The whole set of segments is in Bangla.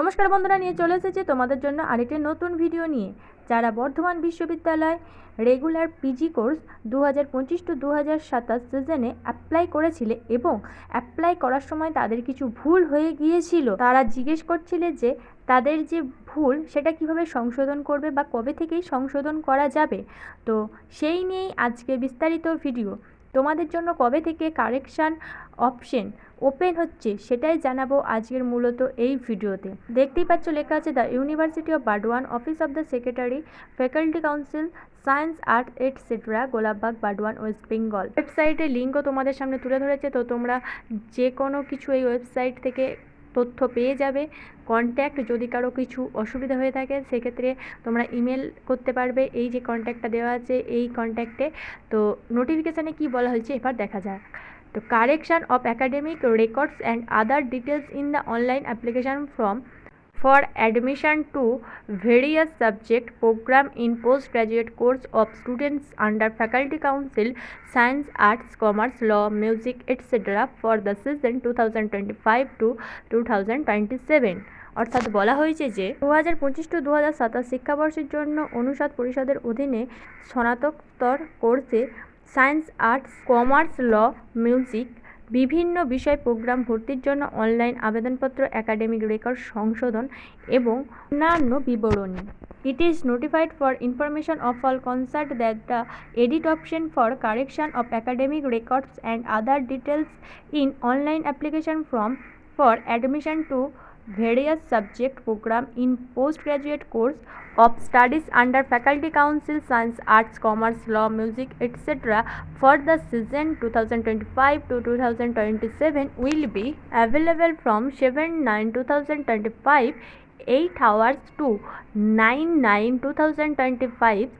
নমস্কার বন্ধুরা, নিয়ে চলে এসেছি তোমাদের জন্য আরেকটি নতুন ভিডিও নিয়ে। যারা বর্ধমান বিশ্ববিদ্যালয় রেগুলার পিজি কোর্স দু হাজার পঁচিশ টু দু হাজার সাতাশ সিজনে অ্যাপ্লাই করেছিলে এবং অ্যাপ্লাই করার সময় তাদের কিছু ভুল হয়ে গিয়েছিল, তারা জিজ্ঞেস করছিলে যে তাদের যে ভুল সেটা কীভাবে সংশোধন করবে বা কবে থেকেই সংশোধন করা যাবে? তো সেই নিয়েই আজকে বিস্তারিত ভিডিও। তোমাদের জন্য কবে থেকে কারেকশান অপশন ওপেন হচ্ছে সেটাই জানাব আজকের মূলত এই ভিডিওতে। দেখতেই পাচ্ছ লেখা আছে the university of Burdwan office of the secretary, faculty council, science, art etcetera Golapbag Burdwan West Bengal. ওয়েবসাইটের লিঙ্কও তোমাদের সামনে তুলে ধরেছে, তো তোমরা যে কোনো কিছু এই ওয়েবসাইট থেকে তথ্য পেয়ে যাবে। কন্ট্যাক্ট যদি কারও কিছু অসুবিধা হয়ে থাকে, সেক্ষেত্রে তোমরা ইমেল করতে পারবে। এই যে কন্ট্যাক্টটা দেওয়া আছে, এই কন্ট্যাক্টে তো নোটিফিকেশানে কি বলা হয়েছে, এবার দেখা যাক। তো correction of academic records and other details in the online application form for admission to various subject program in postgraduate course of students under faculty council science arts commerce law music etc for the season 2025 to 2027 অর্থাৎ বলা হয়েছে যে দু হাজার পঁচিশ টু দু হাজার সাতাশ শিক্ষাবর্ষের জন্য অনুষদ পরিষদের অধীনে স্নাতকোত্তর কোর্সে science arts commerce law music বিভিন্ন বিষয় প্রোগ্রাম ভর্তির জন্য অনলাইন আবেদনপত্র, একাডেমিক রেকর্ড সংশোধন এবং অন্যান্য বিবরণী। It is notified for information of all concerned that the edit option for correction of academic records and other details in online application form for admission to various subject program in postgraduate course of studies under faculty council science arts commerce law music etc for the season 2025 to 2027 will be available from 7 9 2025 8 hours to 9 9 2025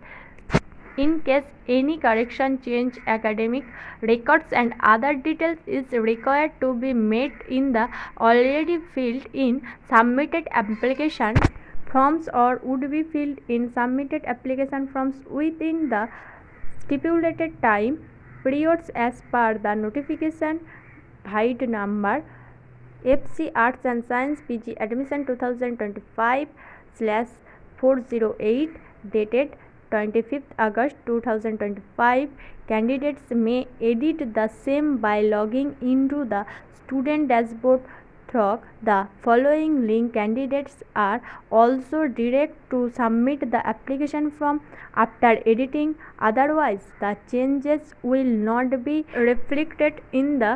in case any correction change academic records and other details is required to be made in the already filled in submitted application forms or would be filled in submitted application forms within the stipulated time periods as per the notification vide number FC Arts and Science PG Admission 2025 slash 408 dated 25th August 2025 candidates may edit the same by logging into the student dashboard through the following link candidates are also direct to submit the application form after editing otherwise the changes will not be reflected in the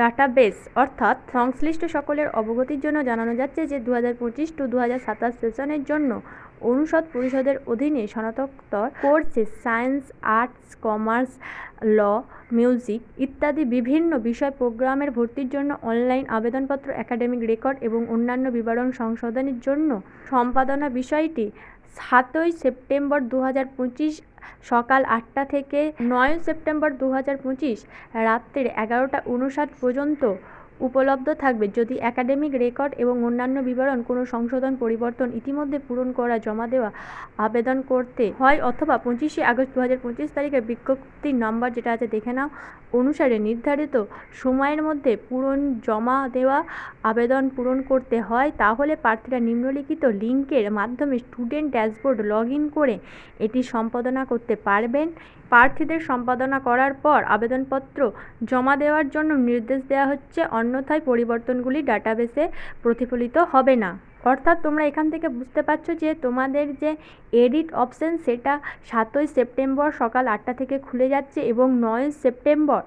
database অর্থাৎ সংশ্লিষ্ট সকলের অবগতির জন্য জানানো যাচ্ছে যে দু হাজার পঁচিশ টু দু হাজার সাতাশ সেশনের জন্য অনুষদ পরিষদের অধীনে স্নাতকোত্তর কোর্সে science, arts, commerce, law, music ইত্যাদি বিভিন্ন বিষয় প্রোগ্রামের ভর্তির জন্য অনলাইন আবেদনপত্র, একাডেমিক রেকর্ড এবং অন্যান্য বিবরণ সংশোধনের জন্য সম্পাদনা বিষয়টি সাতই সেপ্টেম্বর দু হাজার পঁচিশ সকাল আটটা থেকে নয় সেপ্টেম্বর দু হাজার পঁচিশ রাত্রের এগারোটা উনষাট পর্যন্ত উপলব্ধ থাকবে। যদি একাডেমিক রেকর্ড এবং অন্যান্য বিবরণ কোনো সংশোধন পরিবর্তন ইতিমধ্যে পূরণ করা, জমা দেওয়া, আবেদন করতে হয় অথবা পঁচিশে আগস্ট দু হাজার পঁচিশ তারিখে বিজ্ঞপ্তির নম্বর যেটা আছে দেখে নাও। অনুসারে নির্ধারিত সময়ের মধ্যে পূরণ, জমা দেওয়া, আবেদন পূরণ করতে হয়। তাহলে প্রার্থীরা নিম্নলিখিত লিঙ্কের মাধ্যমে স্টুডেন্ট ড্যাশবোর্ড লগ ইন করে এটি সম্পাদনা করতে পারবেন। প্রার্থীদের সম্পাদনা করার পর আবেদনপত্র জমা দেওয়ার জন্য নির্দেশ দেওয়া হচ্ছে। অন্যথায় পরিবর্তনগুলি ডাটাবেসে প্রতিফলিত হবে না। অর্থাৎ তোমরা এখান থেকে বুঝতে পারছ যে তোমাদের যে এডিট অপশান সেটা সাতই সেপ্টেম্বর সকাল আটটা থেকে খুলে যাচ্ছে এবং নয় সেপ্টেম্বর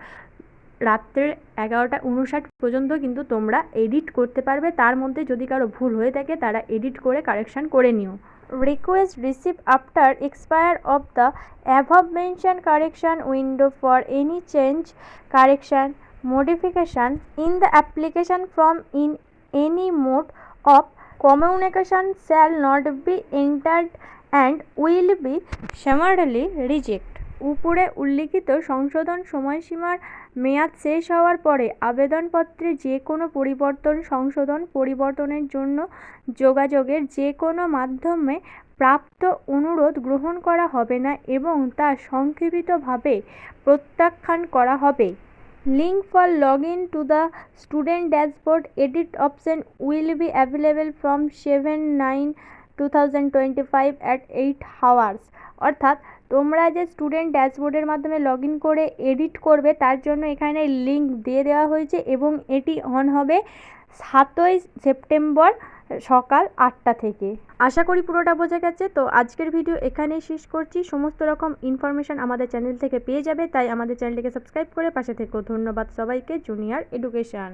রাত্রের এগারোটা উনষাট পর্যন্ত কিন্তু তোমরা এডিট করতে পারবে। তার মধ্যে যদি কারও ভুল হয়ে থাকে, তারা এডিট করে কারেকশান করে নিও। request received after expire of the above mentioned correction window for any change correction modification in the application form in any mode of communication shall not be entered and will be summarily reject. উপরে উল্লিখিত সংশোধন সময়সীমার মেয়াদ শেষ হওয়ার পরে আবেদনপত্রে যে কোনো পরিবর্তন, সংশোধন, পরিবর্তনের জন্য যোগাযোগের যে কোনো মাধ্যমে প্রাপ্ত অনুরোধ গ্রহণ করা হবে না এবং তা সংক্ষিপ্তভাবে প্রত্যাখ্যান করা হবে। Link for login to the student dashboard. Edit option will be available from 7 9 2025 at 8 hours. অর্থাৎ তোমরা যে স্টুডেন্ট ড্যাশবোর্ডের মাধ্যমে লগ ইন করে এডিট করবে, তার জন্য এখানে লিঙ্ক দিয়ে দেওয়া হয়েছে এবং এটি অন হবে সাতই সেপ্টেম্বর সকাল আটটা থেকে। আশা করি পুরোটা বোঝা গেছে। তো আজকের ভিডিও এখানেই শেষ করছি। সমস্ত রকম ইনফরমেশান আমাদের চ্যানেল থেকে পেয়ে যাবে। তাই আমাদের চ্যানেলটিকে সাবস্ক্রাইব করে পাশে থেকো। ধন্যবাদ সবাইকে। Junior education